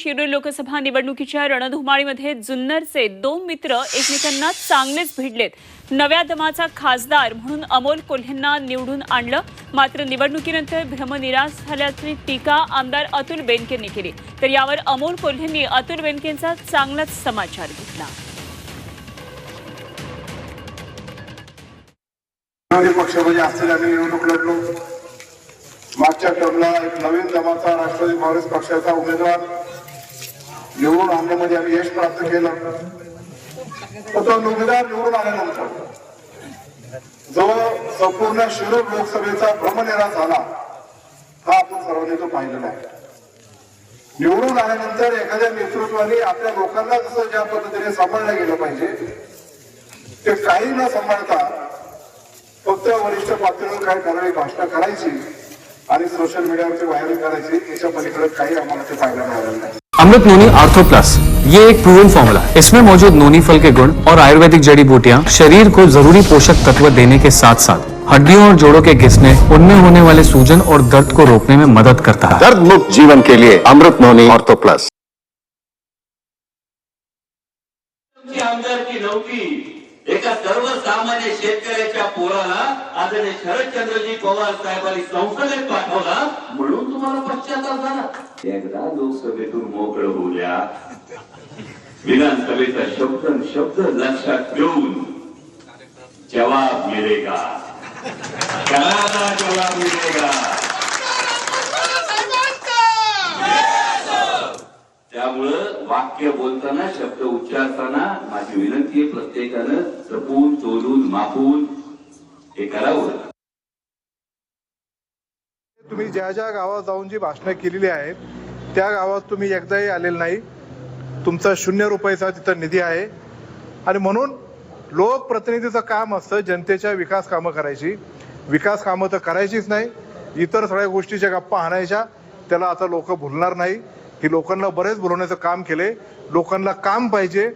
शिरूर लोकसभा निवडणुकीच्या रणधुमाळीमध्ये जुन्नरचे दोन मित्र एकमेकांना चांगलेच भिडलेत. नव्या दमाचा खासदार म्हणून अमोल कोल्हेंना निवडून आणलं. मात्र निवडणुकीनंतर भ्रमनिराश झाल्याची टीका आमदार अतुल बेनकेंनी केली. तर यावर अमोल कोल्हेंनी अतुल बेनकेंचा चांगलाच समाचार घेतला. पक्षामध्ये असलेल्या आम्ही निवडणूक लढलो. मागच्या टर्मला एक नवीन दमाचा राष्ट्रवादी काँग्रेस पक्षाचा उमेदवार निवडून आम्ही यश प्राप्त केलं. तर तो उमेदवार निवडून आल्यानंतर जो संपूर्ण शिरूर लोकसभेचा भ्रमनिराश झाला हा आपण सर्वांनी तो पाहिलेला आहे. निवडून आल्यानंतर एखाद्या नेतृत्वाने आपल्या लोकांना जसं ज्या पद्धतीने सांभाळलं गेलं पाहिजे ते काही न सांभाळता फक्त वरिष्ठ पातळीवर काय कारवाई भाषणं करायची आणि सोशल मीडियावरती व्हायरल करायची याच्या पलीकडे काही आम्हाला ते पाहायला मिळालं नाही. अमृत नोनी आर्थो प्लस ये एक प्रूवन फॉर्मूला है। इसमें मौजूद नोनी फल के गुण और आयुर्वेदिक जड़ी बूटियाँ शरीर को ज़रूरी पोषक तत्व देने के साथ साथ हड्डियों और जोड़ों के घिसने उनमें होने वाले सूजन और दर्द को रोकने में मदद करता है। दर्द मुक्त जीवन के लिए अमृत नोनी ऑर्थो प्लस आमदारकी नव्हती एका सर्वसामान्य शेतकऱ्याच्या पोराला आदरणीय शरदचंद्रजी पवार साहेबांनी संसदेत पाठवला म्हणून तुम्हाला पश्चाताप झाला. एकदा लोकसभेतून मोकळं होऊया. विधानसभेचा शब्द शब्द लक्षात ठेवून जवाब मिळेगा. करारा जवाब मिळेगा. त्यामुळं वाक्य बोलताना शब्द उच्चारताना माझी विनंती आहे प्रत्येकानं जपून चोलून मापून हे करावं. तुम्ही ज्या ज्या गावात जाऊन जी भाषणं केलेली आहेत त्या गावात तुम्ही एकदाही आलेले नाही. तुमचा शून्य रुपयाचा तिथं निधी आहे. आणि म्हणून लोकप्रतिनिधीचं काम असतं जनतेच्या विकास कामं करायची. विकास कामं तर करायचीच नाही. इतर सगळ्या गोष्टीच्या गप्पा हाणायच्या त्याला आता लोक भुलणार नाही. की लोकांना बरेच बोलवण्याचं काम केले लोकांना काम पाहिजे.